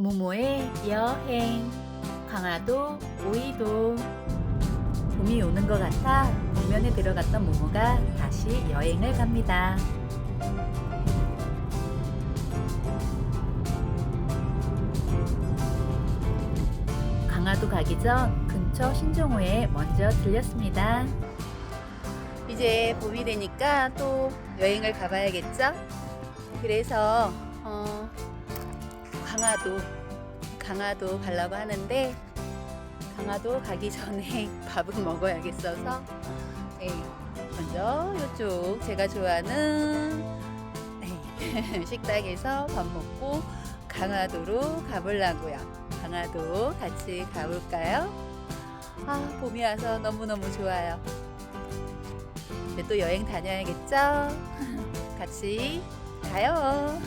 모모의 여행 강화도 오이도 봄이 오는 것 같아 공면에 들어갔던 모모가 다시 여행을 갑니다. 강화도 가기 전 근처 신종호에 먼저 들렸습니다. 이제 봄이 되니까 또 여행을 가봐야겠죠? 그래서 어, 강화도 강화도 가려고 하는데 강화도 가기 전에 밥은 먹어야겠어서 네, 먼저 이쪽 제가 좋아하는 네, 식당에서 밥 먹고 강화도로 가보려고요. 강화도 같이 가볼까요? 아 봄이 와서 너무너무 좋아요. 또 여행 다녀야겠죠? 같이 가요.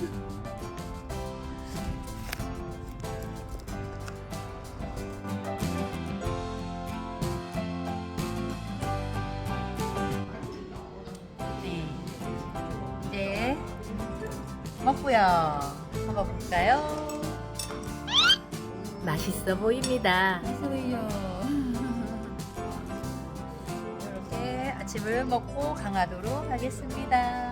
먹고요. 한번 볼까요? 맛있어 보입니다. 맛있어 보여. 이렇게 아침을 먹고 강화도로 가겠습니다. 됐다.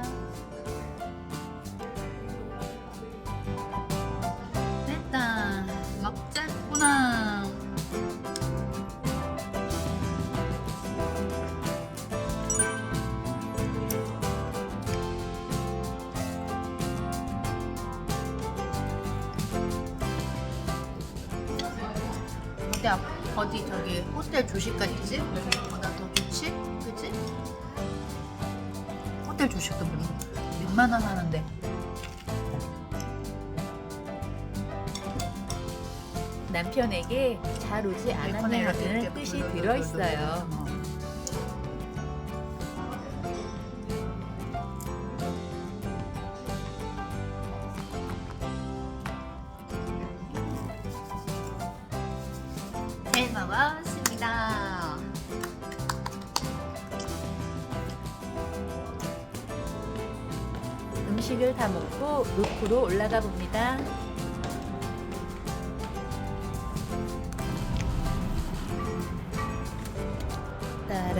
어디 앞, 어디 저기 호텔 조식까지 있지? 보다 더 좋지? 그치? 호텔 조식도 뭐 6만 원 하는데 남편에게 잘 오지 않았냐는 이렇게 뜻이 불- 들어 있어요.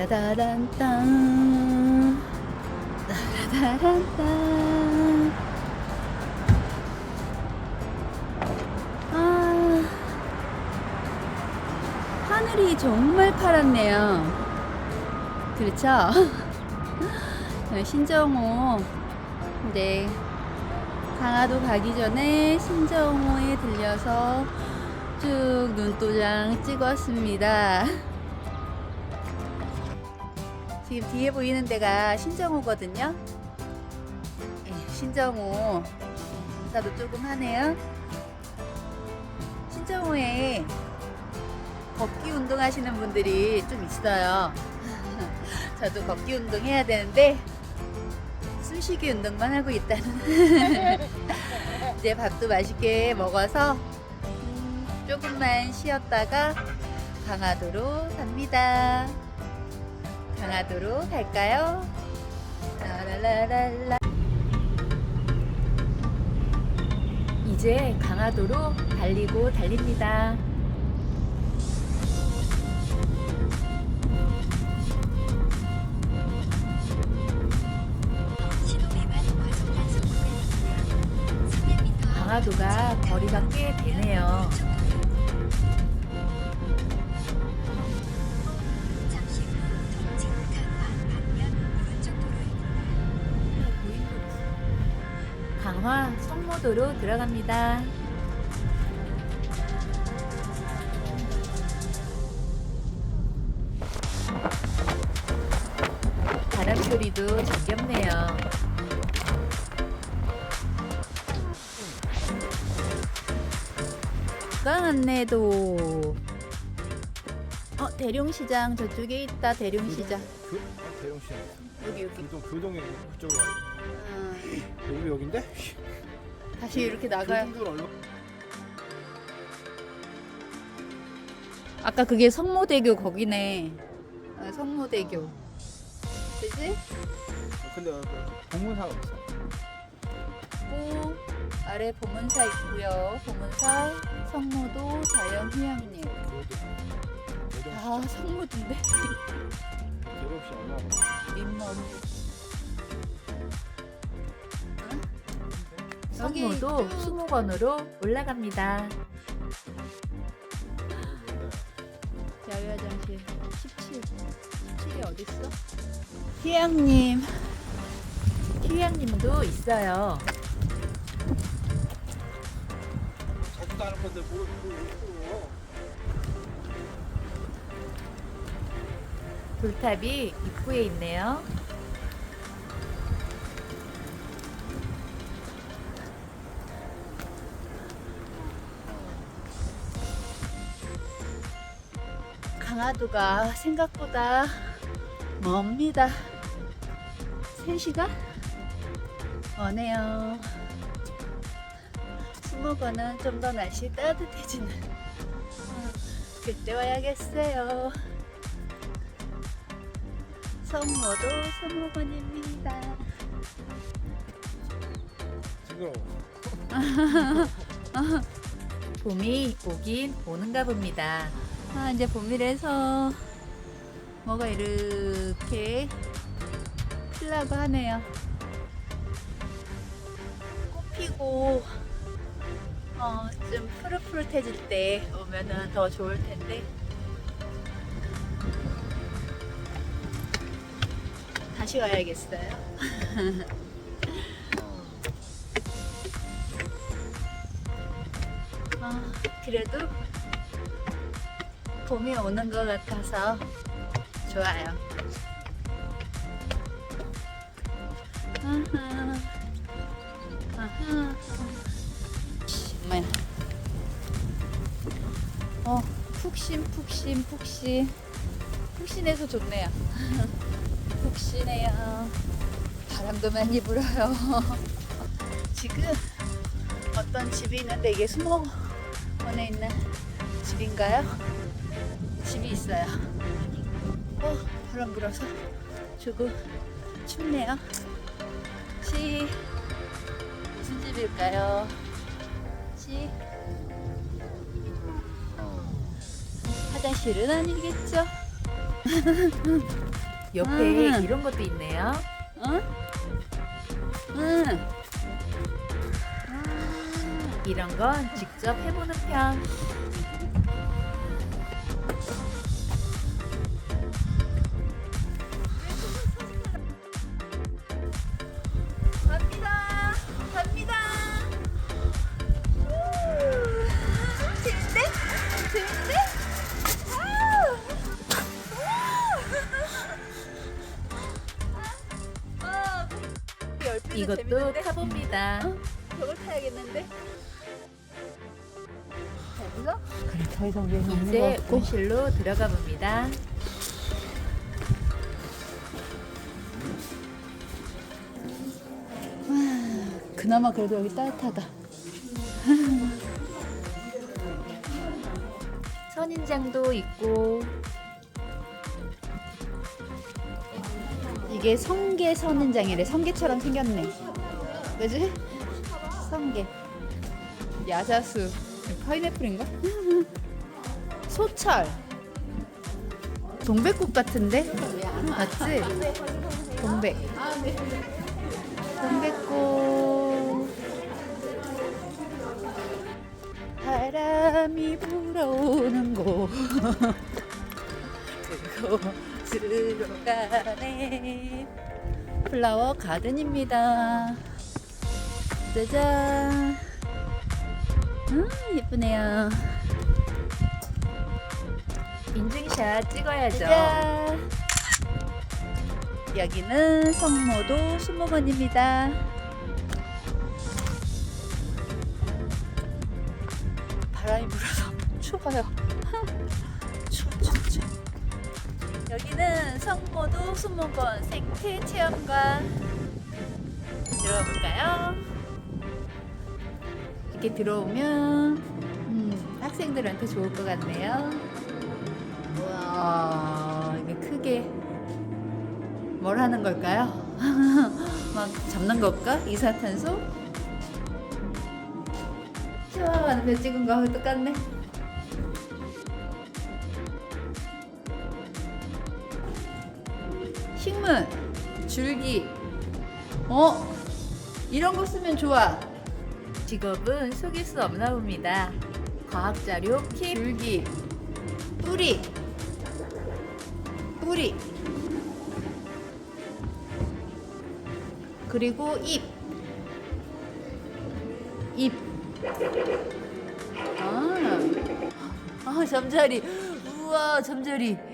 따라다란딴 따라다란딴 아 하늘이 정말 파랗네요 그렇죠? 신정호 네 강화도 가기 전에 신정호에 들려서 쭉 눈도장 찍었습니다. 지금 뒤에 보이는 데가 신정호거든요. 예, 신정호 인사도 조금 하네요. 신정호에 걷기 운동 하시는 분들이 좀 있어요. 저도 걷기 운동 해야 되는데 숨쉬기 운동만 하고 있다는 이제 밥도 맛있게 먹어서 음, 조금만 쉬었다가 강화도로 갑니다. 강화도로 갈까요? 라라라랄라. 이제 강화도로 달리고 달립니다. 강화도가 거리가 꽤 되네요. 성모도로 들어갑니다. 바람 소리도 정겹네요. 관광 안내도. 어 대룡시장 저쪽에 있다 대룡시장. 교, 아, 대형시장 여기 여기. 교동 교동에 그쪽으로 아, 돼. 여기 여긴데? 다시 이렇게 나가요. 얼마? 아까 그게 성모대교 거기네. 아, 성모대교. 그지? 근데 공문사가 없어. 고 아래 보문사 있고요. 보문사 성모도 자연휴양림. 아 성모도인데 대령 성모도 수목원으로 올라갑니다. 야외 화장실 17. 17이 어딨어? 휴양림. 휴양림도 있어요. 자기도 하는 건데 뭘 모르고. 돌탑이 입구에 있네요. 강화도가 생각보다 멉니다. 3시간? 머네요. 수목원은 좀 더 날씨 따뜻해지는 아, 그때 와야겠어요. 성모도 수목원입니다. 징그러워. 봄이 오긴 오는가 봅니다. 아, 이제 봄이라서 뭐가 이렇게 피려고 하네요. 꽃 피고 어, 좀 푸릇푸릇해질 때 오면은 더 좋을 텐데. 다시 와야겠어요. 아, 그래도 봄이 오는 것 같아서 좋아요. 뭐야? 어, 푹신, 푹신, 푹신. 푹신해서 좋네요. 푹신해요. 바람도 많이 불어요. 지금 어떤 집이 있는데 이게 수목원에 있는 집인가요? 집이 있어요. 어, 바람 불어서 조금 춥네요. 시 무슨 집일까요? 시 화장실은 아니겠죠? 옆에 음. 이런 것도 있네요. 응? 응. 이런 건 직접 해보는 편. 이것도 재밌는데? 타봅니다. 어? 저걸 타야겠는데? 그래, 더 이상 위에 있는 거 이제 없고. 온실로 들어가 봅니다. 그나마 그래도 여기 따뜻하다. 선인장도 있고 이게 성게 선인장이래. 성게처럼 생겼네. 그지? 성게. 야자수. 파인애플인가? 소철. 동백꽃 같은데? 맞지? 동백. 동백꽃. 바람이 불어오는 곳. 그곳 으로 가네. 플라워 가든입니다. 짜잔. 음, 예쁘네요. 인증샷 찍어야죠. 짜잔. 여기는 성모도 수목원입니다. 바람이 불어서 추워요. 여기는 성모도 수목원 생태 체험관 들어가 볼까요? 이렇게 들어오면 음, 학생들한테 좋을 것 같네요. 우와, 이게 크게 뭘 하는 걸까요? 막 잡는 걸까? 수학하는 데 찍은 거하고 똑같네. 식물, 줄기, 어? 이런 거 쓰면 좋아. 직업은 속일 수 없나 봅니다. 과학자료, 키, 줄기, 뿌리, 뿌리, 그리고 잎, 잎. 아, 아 잠자리. 우와 잠자리.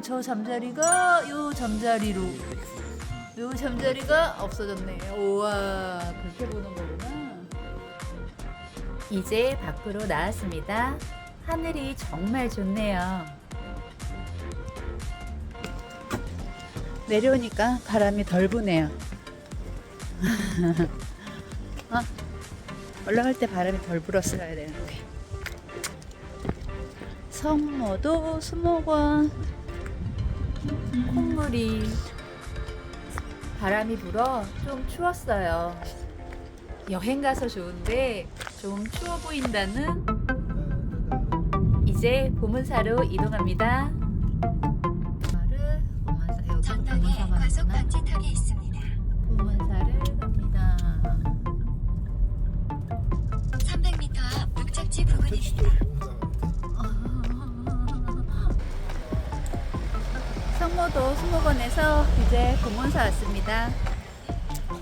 우, 저 잠자리가 요 잠자리로. 요 잠자리가 없어졌네. 우와 그렇게 보는 거구나. 이제 밖으로 나왔습니다. 하늘이 정말 좋네요. 내려오니까 바람이 덜 부네요. 아, 올라갈 때 바람이 덜 불었어야 되는데. 성모도 수목원 콧물이 바람이 불어 좀 추웠어요. 여행 가서 좋은데 좀 추워 보인다는 이제 보문사로 이동합니다. 보문사 전방에 과속 방지턱이 있습니다. 보문사를 갑니다. 300m 앞 목적지 부근입니다. 성모도 수목원에서 이제 공원사 왔습니다.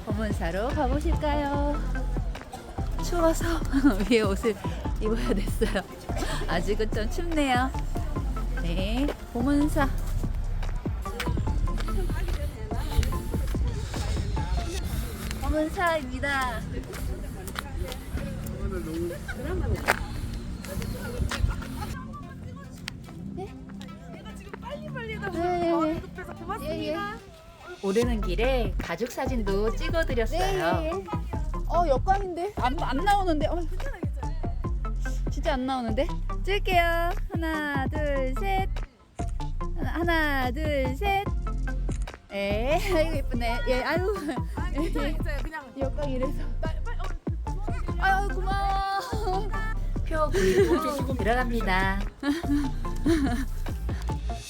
공원사로 가보실까요? 추워서 위에 옷을 입어야 됐어요. 아직은 좀 춥네요. 네, 공원사. 공원사입니다. 네. 예, 예. 오르는 길에 가족 사진도 찍어드렸어요. 어 역광인데 안, 안 나오는데. 어. 진짜 안 나오는데. 찍을게요. 하나 둘 셋. 하나, 하나 둘 셋. 에 아이고 예쁘네. 예 아유. 예, 그냥 역광 이래서. 어, 아유 고마워. 표 긁고 들어갑니다.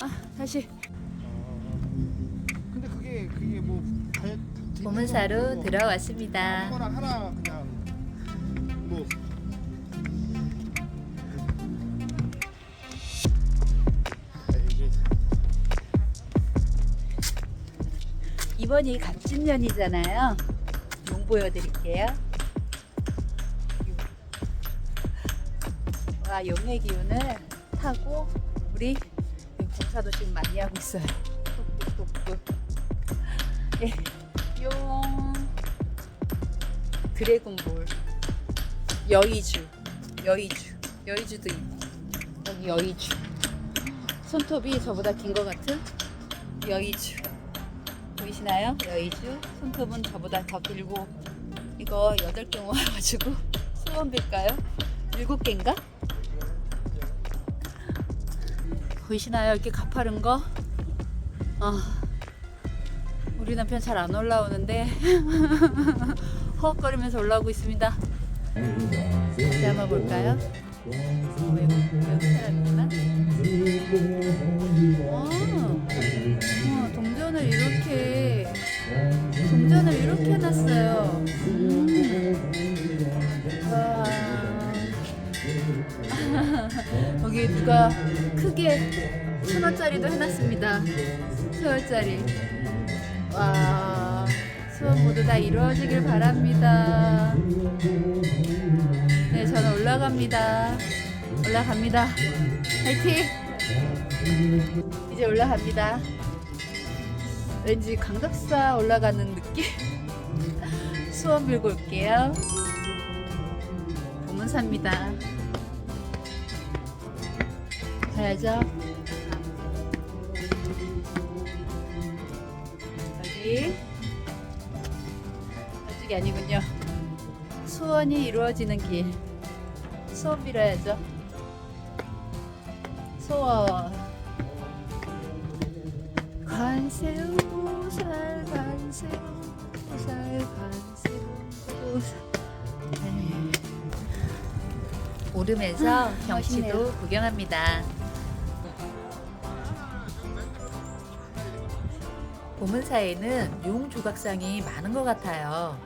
아 다시. 보문사로 들어왔습니다. 아무거나 하나 그냥 뭐 이번이 갑진년이잖아요. 용 보여드릴게요. 와 용의 기운을 타고 우리 공사도 지금 많이 하고 있어요. 뚝뚝뚝뚝. 예, 용 드래곤볼 여의주 여의주 여의주도 있고 여기 여의주 손톱이 저보다 긴 것 같은 여의주 보이시나요? 여의주 손톱은 저보다 더 길고 이거 8개 모아가지고 수원 빌까요? 7개인가? 보이시나요? 이렇게 가파른 거? 아, 우리 남편 잘 안 올라오는데 허걱거리면서 올라오고 있습니다 다시 한번 볼까요? 어, 여기 사람이구나 와, 동전을 이렇게 동전을 이렇게 해놨어요. 음. 와. 여기 누가 크게 천 원짜리도 해놨습니다. 천 원짜리. 와, 수원 모두 다 이루어지길 바랍니다. 네, 저는 올라갑니다. 올라갑니다. 화이팅! 이제 올라갑니다. 왠지 강덕사 올라가는 느낌? 수원 밀고 올게요. 보문사입니다. 가야죠. 이쪽이 아니군요. 수원이 이루어지는 길. 수원 빌어야죠. 소원 관세우 살 관세우 살 관세우 살 오르면서 경치도 멋있네요. 구경합니다. 보문사에는 용 조각상이 많은 것 같아요.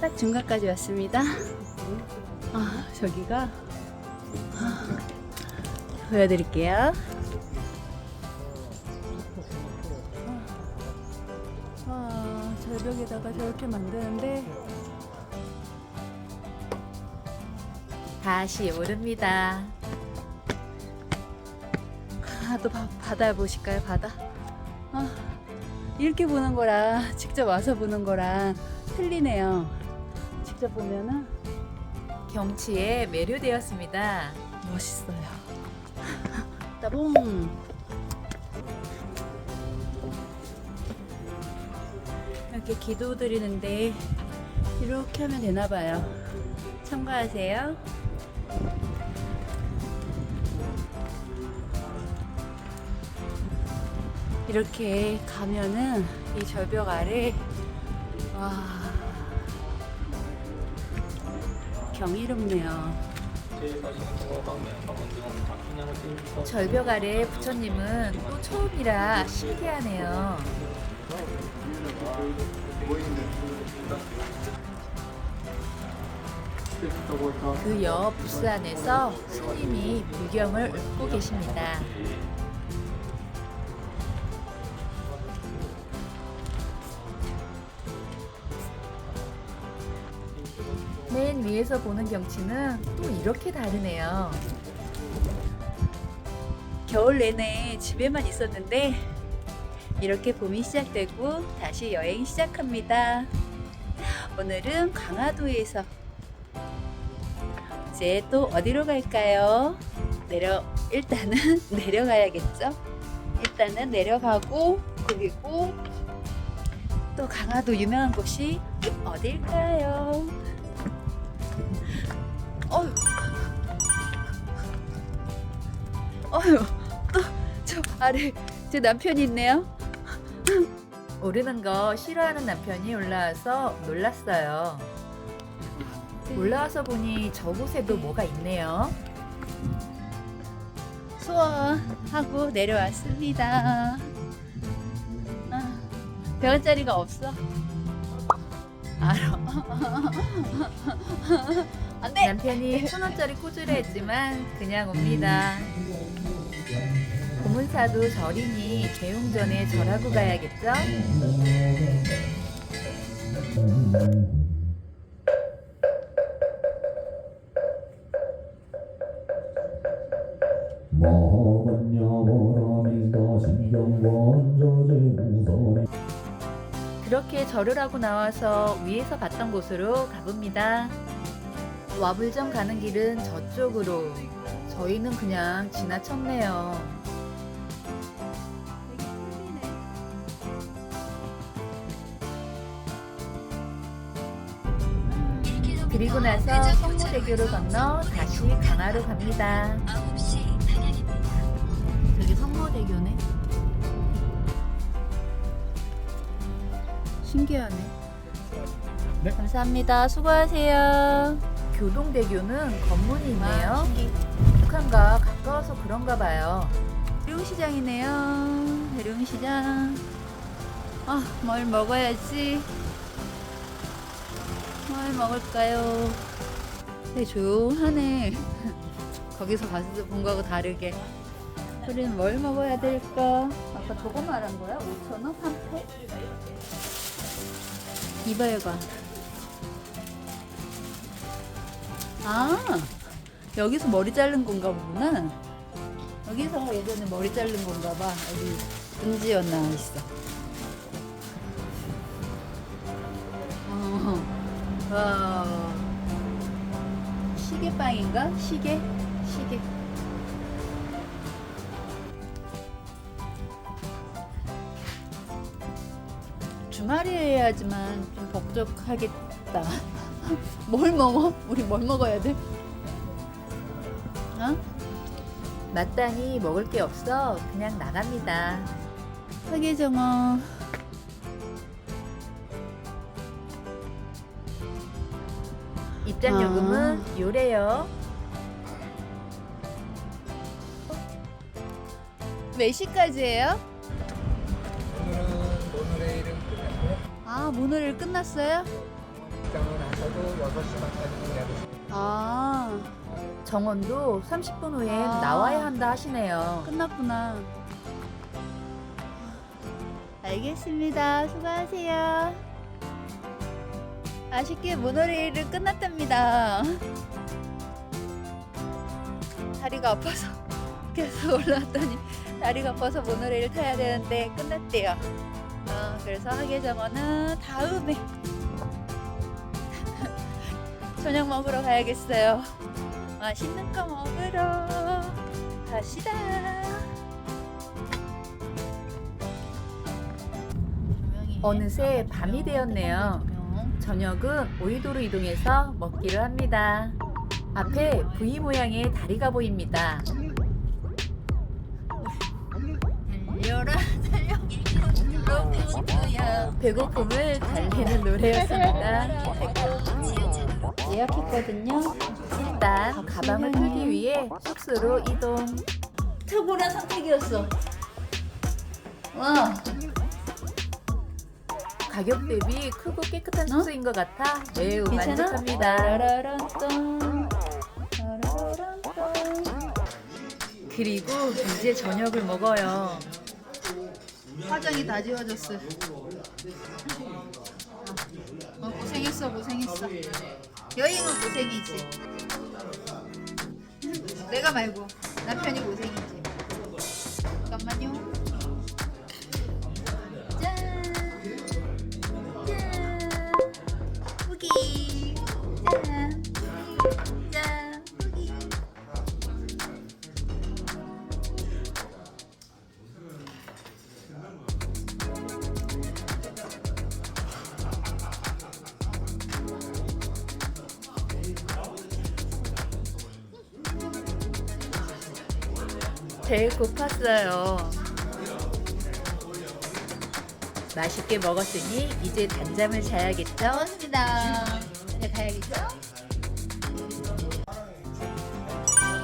딱 중간까지 왔습니다. 아, 저기가 아, 보여드릴게요. 아, 절벽에다가 저렇게 만드는데 다시 오릅니다. 아, 또 바, 바다 보실까요? 바다. 아, 이렇게 보는 거랑 직접 와서 보는 거랑 틀리네요. 직접 보면은 경치에 매료되었습니다. 멋있어요. 따봉. 이렇게 기도 드리는데 이렇게 하면 되나 봐요. 참가하세요. 이렇게 가면은 이 절벽 아래 와 경이롭네요. 절벽 아래 부처님은 또 처음이라 신기하네요. 그옆 부스 안에서 스님이 불경을 읊고 계십니다. 맨 위에서 보는 경치는 또 이렇게 다르네요. 겨울 내내 집에만 있었는데 이렇게 봄이 시작되고 다시 여행 시작합니다. 오늘은 강화도에서 이제 또 어디로 갈까요? 내려 일단은 내려가야겠죠? 일단은 내려가고 그리고 또 강화도 유명한 곳이 어딜까요? 어휴 또저 아래 제 남편이 있네요. 오르는 거 싫어하는 남편이 올라와서 놀랐어요. 올라와서 보니 저곳에도 뭐가 있네요. 수원하고 내려왔습니다. 아, 배원짜리가 없어. 알아. 안 돼. 남편이 천 원짜리 꽂으려 했지만 그냥 옵니다. 고문사도 절이니 개용 전에 절하고 가야겠죠? 그렇게 절을 하고 나와서 위에서 봤던 곳으로 가봅니다. 와불정 가는 길은 저쪽으로. 저희는 그냥 지나쳤네요. 그리고 나서 성모대교를 건너 다시 강화로 갑니다. 9시 방향입니다. 저기 성모대교네. 신기하네. 감사합니다. 수고하세요. 교동대교는 건물이 있네요. 북한과 가까워서 그런가 봐요. 대룡시장이네요. 대룡시장. 아, 뭘 먹어야지. 뭘 먹을까요? 되게 조용하네. 거기서 가서 본 거하고 다르게. 우리는 뭘 먹어야 될까? 아까 저거 말한 거야? 5,000원? 한 팩? 이발관. 아, 여기서 머리 자른 건가 보구나. 여기서 예전에 머리 자른 건가 봐. 여기 은지연 나와 있어. 어, 와. 시계빵인가? 시계? 시계. 주말에 해야지만 좀 벅적하겠다. 뭘 먹어? 우리 뭘 먹어야 돼? 어? 마땅히 먹을 게 없어 그냥 나갑니다. 사계정어. 입장 아. 요금은 요래요. 몇 시까지예요? 오늘은 모노레일은 끝났고요. 아, 모노레일 끝났어요? 입장을 하셔도 6시간까지 일하고 아, 정원도 30분 후엔 아. 나와야 한다 하시네요. 끝났구나. 알겠습니다. 수고하세요. 아쉽게 모노레일은 끝났답니다. 다리가 아파서 계속 올라왔더니 다리가 아파서 모노레일 타야 되는데 끝났대요. 어, 그래서 하계정원은 다음에 저녁 먹으러 가야겠어요. 맛있는 거 먹으러 갑시다. 어느새 밤이 되었네요. 저녁은 오이도로 이동해서 먹기로 합니다. 앞에 V 모양의 다리가 보입니다. 달려라 달려 배고픔을 달래는 노래였습니다. 예약했거든요. 일단 가방을 풀기 위해 숙소로 이동. 탁월한 선택이었어. 와 가격 대비 크고 깨끗한 숙소인 것 같아 매우 어? 괜찮아? 만족합니다. 따라란딴, 따라란딴. 그리고 이제 저녁을 먹어요. 화장이 다 지워졌어. 어, 고생했어, 고생했어. 여행은 고생이지. 내가 말고 남편이 고생이지. 잠깐만요. 고팠어요. 맛있게 먹었으니 이제 단잠을 자야겠죠? 고맙습니다. 이제 가야겠죠?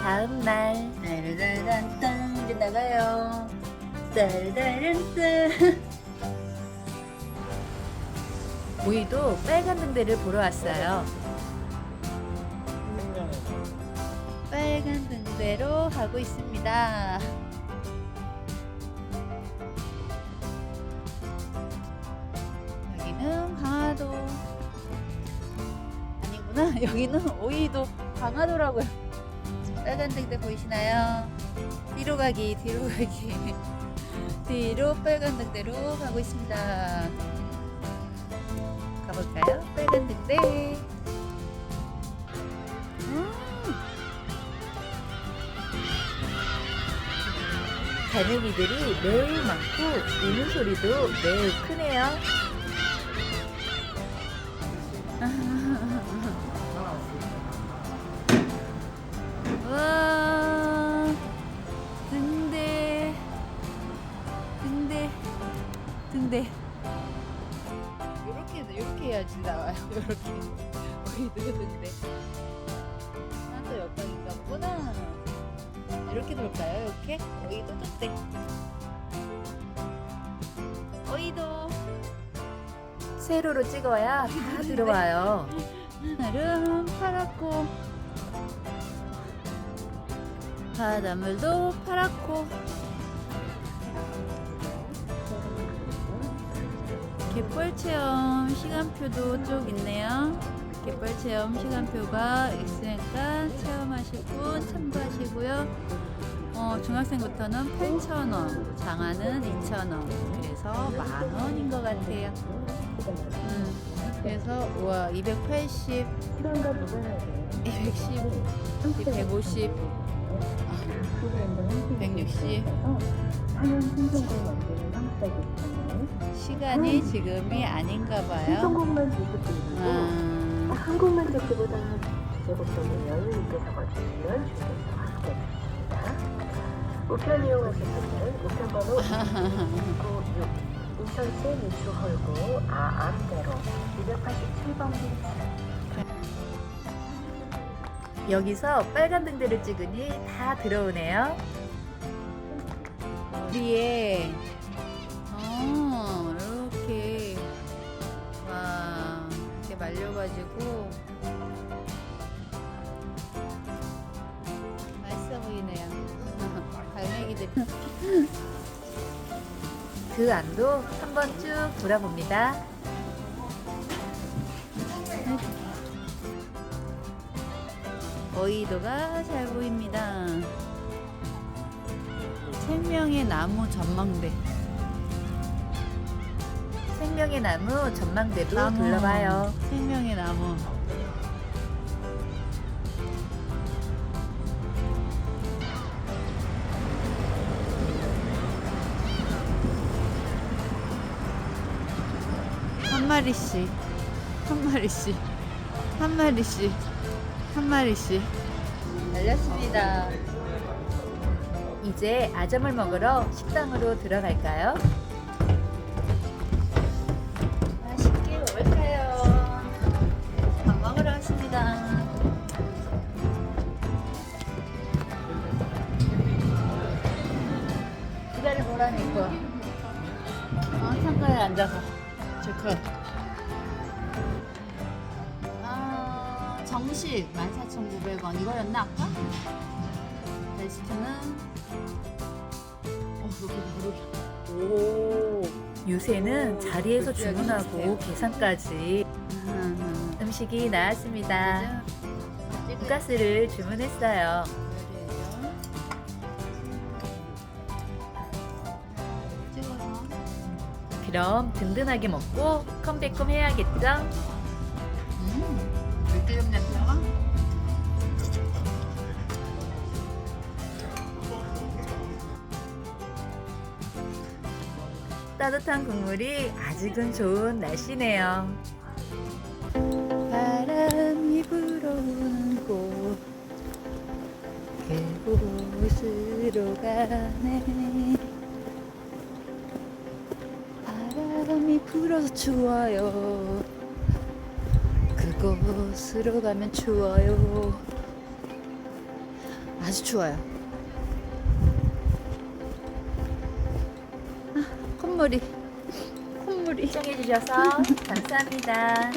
다음 날 따르르란딴 이제 나가요. 따르르란딴 우이도 빨간 등대를 보러 왔어요. 빨간 등대로 가고 있습니다. 여기는 오이도 강화도라고요. 빨간 등대 보이시나요? 뒤로 가기 뒤로 가기 뒤로 빨간 등대로 가고 있습니다. 가볼까요? 빨간 등대. 음. 가늘이들이 매우 많고 우는 소리도 매우 크네요. 와 등대 등대 등대 요렇게 요렇게 해야지 나와요. 요렇게. 우리도 등대 하나도 역광인가 보구나. 이렇게 돌까요? 이렇게? 어이도 등대. 어이도. 세로로 찍어야 다 들어와요. 하늘은 파랗고 바닷물도 파랗고 갯벌 체험 시간표도 쭉 있네요. 갯벌 체험 시간표가 있으니까 체험하실 분 참고하시고요. 어, 중학생부터는 8,000원, 장화는 2,000원. 그래서 만 원인 것 같아요. 음, 그래서 우와 280, 210, 150, 160. 시간이 지금이 아닌가 봐요. 한국만 보고 아, 한국만 듣기보다 제곱적인 여유 있게 적어주시면 좋겠습니다. 우편 이용하실 분들은 우편번호 296 인천시 미추홀구 아암대로 287번입니다. 여기서 빨간 등대를 찍으니 다 들어오네요. 위에 어 이렇게 와 이렇게 말려가지고 맛있어 보이네요. 갈매기들 그 안도 한번 쭉 돌아봅니다. 어이도가 잘 보입니다. 생명의 나무 전망대. 생명의 나무 전망대도 둘러봐요. 생명의 나무. 한 마리씩, 한 마리씩, 한 마리씩, 한 마리씩. 달렸습니다. 이제 아점을 먹으러 식당으로 들어갈까요? 맛있게 먹을까요? 밥 먹으러 왔습니다. 기다려 보라니까. 어, 창가에 앉아서. 좋고. 정식 14,900원. 이거였나, 아까? 베스트는. 어, 여기 바로. 오. 요새는 자리에서 주문하고 계산까지 음, 음식이 나왔습니다. 돈가스를 주문했어요. 그럼 든든하게 먹고 컴백홈 해야겠죠? 음, 들기름 냄새 따뜻한 국물이 아직은 좋은 날씨네요. 바람이 불어오는 곳 그곳으로 가네. 바람이 불어서 추워요. 그곳으로 가면 추워요. 아주 추워요 콧물이 콧물이 시청해주셔서 감사합니다.